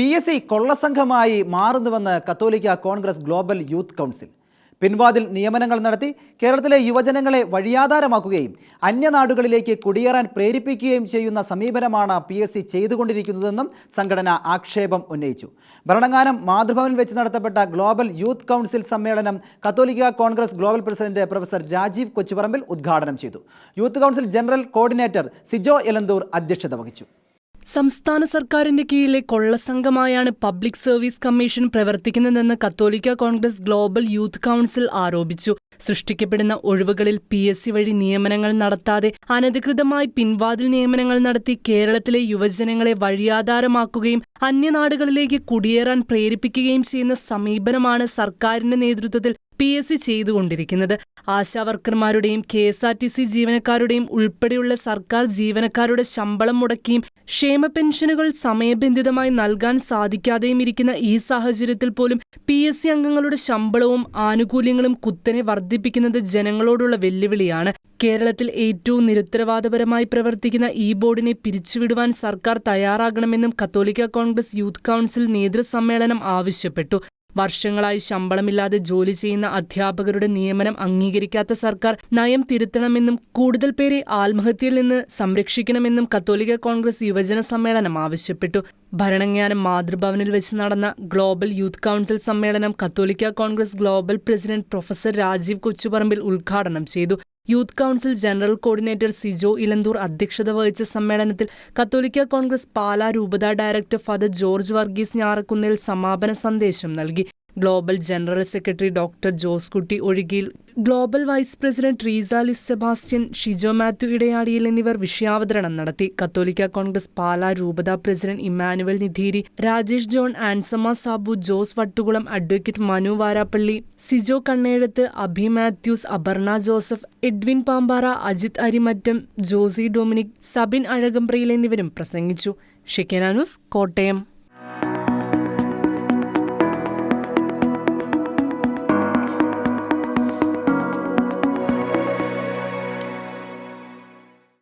P S C കൊള്ളസംഘമായി മാറുന്നുവെന്ന് കത്തോലിക്ക കോൺഗ്രസ് ഗ്ലോബൽ യൂത്ത് കൗൺസിൽ. പിൻവാതിൽ നിയമനങ്ങൾ നടത്തി കേരളത്തിലെ യുവജനങ്ങളെ വഴിയാധാരമാക്കുകയും അന്യനാടുകളിലേക്ക് കുടിയേറാൻ പ്രേരിപ്പിക്കുകയും ചെയ്യുന്ന സമീപനമാണ് പി എസ് സി ചെയ്തുകൊണ്ടിരിക്കുന്നതെന്നും സംഘടന ആക്ഷേപം ഉന്നയിച്ചു. ഭരണങ്ങാനം മാതൃഭവനിൽ വെച്ച് നടത്തപ്പെട്ട ഗ്ലോബൽ യൂത്ത് കൗൺസിൽ സമ്മേളനം കത്തോലിക്ക Congress global president professor Rajeev Kochuparambil ഉദ്ഘാടനം ചെയ്തു. Youth council general coordinator Sijo Elanthoor അധ്യക്ഷത വഹിച്ചു. സംസ്ഥാന സർക്കാരിന്റെ കീഴിലെ കൊള്ളസംഘമായാണ് പബ്ലിക് സർവീസ് കമ്മീഷൻ പ്രവർത്തിക്കുന്നതെന്ന് കത്തോലിക്ക കോൺഗ്രസ് ഗ്ലോബൽ യൂത്ത് കൗൺസിൽ ആരോപിച്ചു. സൃഷ്ടിക്കപ്പെടുന്ന ഒഴിവുകളിൽ പി എസ് സി വഴി നിയമനങ്ങൾ നടത്താതെ അനധികൃതമായി പിൻവാതിൽ നിയമനങ്ങൾ നടത്തി കേരളത്തിലെ യുവജനങ്ങളെ വഴിയാധാരമാക്കുകയും അന്യനാടുകളിലേക്ക് കുടിയേറാൻ പ്രേരിപ്പിക്കുകയും ചെയ്യുന്ന സമീപനമാണ് സർക്കാരിന്റെ നേതൃത്വത്തിൽ പി എസ് സി ചെയ്തുകൊണ്ടിരിക്കുന്നത്. ആശാവർക്കർമാരുടെയും K S R T C ജീവനക്കാരുടെയും ഉൾപ്പെടെയുള്ള സർക്കാർ ജീവനക്കാരുടെ ശമ്പളം മുടക്കിയും ക്ഷേമ പെൻഷനുകൾ സമയബന്ധിതമായി നൽകാൻ സാധിക്കാതെയും ഇരിക്കുന്ന ഈ സാഹചര്യത്തിൽ പോലും പി എസ് സി അംഗങ്ങളുടെ ശമ്പളവും ആനുകൂല്യങ്ങളും കുത്തനെ വർദ്ധിപ്പിക്കുന്നത് ജനങ്ങളോടുള്ള വെല്ലുവിളിയാണ്. കേരളത്തിൽ ഏറ്റവും നിരുത്തരവാദപരമായി പ്രവർത്തിക്കുന്ന ഈ ബോർഡിനെ പിരിച്ചുവിടുവാൻ സർക്കാർ തയ്യാറാകണമെന്നും കത്തോലിക്ക കോൺഗ്രസ് യൂത്ത് കൗൺസിൽ നേതൃസമ്മേളനം ആവശ്യപ്പെട്ടു. വർഷങ്ങളായി ശമ്പളമില്ലാതെ ജോലി ചെയ്യുന്ന അധ്യാപകരുടെ നിയമനം അംഗീകരിക്കാത്ത സർക്കാർ നയം തിരുത്തണമെന്നും കൂടുതൽ പേരെ ആത്മഹത്യയിൽ നിന്ന് സംരക്ഷിക്കണമെന്നും കത്തോലിക്ക കോൺഗ്രസ് യുവജന സമ്മേളനം ആവശ്യപ്പെട്ടു. ഭരണജ്ഞാനം മാതൃഭവനിൽ വെച്ച് നടന്ന ഗ്ലോബൽ യൂത്ത് കൗൺസിൽ സമ്മേളനം കത്തോലിക്ക Congress global president professor Rajeev Kochuparambil ഉദ്ഘാടനം ചെയ്തു. Youth council general coordinator Sijo Elanthoor അധ്യക്ഷത വഹിച്ച സമ്മേളനത്തിൽ കത്തോലിക്ക കോൺഗ്രസ് പാലാ രൂപത director father George Varghese Njarakkunnil സമാപന സന്ദേശം നൽകി. Global general secretary doctor Jose Kutty Ozhukil global vice president Reesa Sebastian Shijo Mathew Idayadiyil എന്നിവർ വിഷയാവതരണം നടത്തി. കത്തോലിക്ക കോൺഗ്രസ് പാലാ രൂപത president Emmanuel Nidheeri Rajesh John Ansamma Sabu Jose Vattukulam advocate Manu Varappally Sijo Kannezhath അഭി Mathews Aparna Joseph Edwin Pampara Ajith Arimattam Josy Dominic Sabin Azhakampurayil എന്നിവരും പ്രസംഗിച്ചു. ഷിക്കനാനൂസ് കോട്ടയം.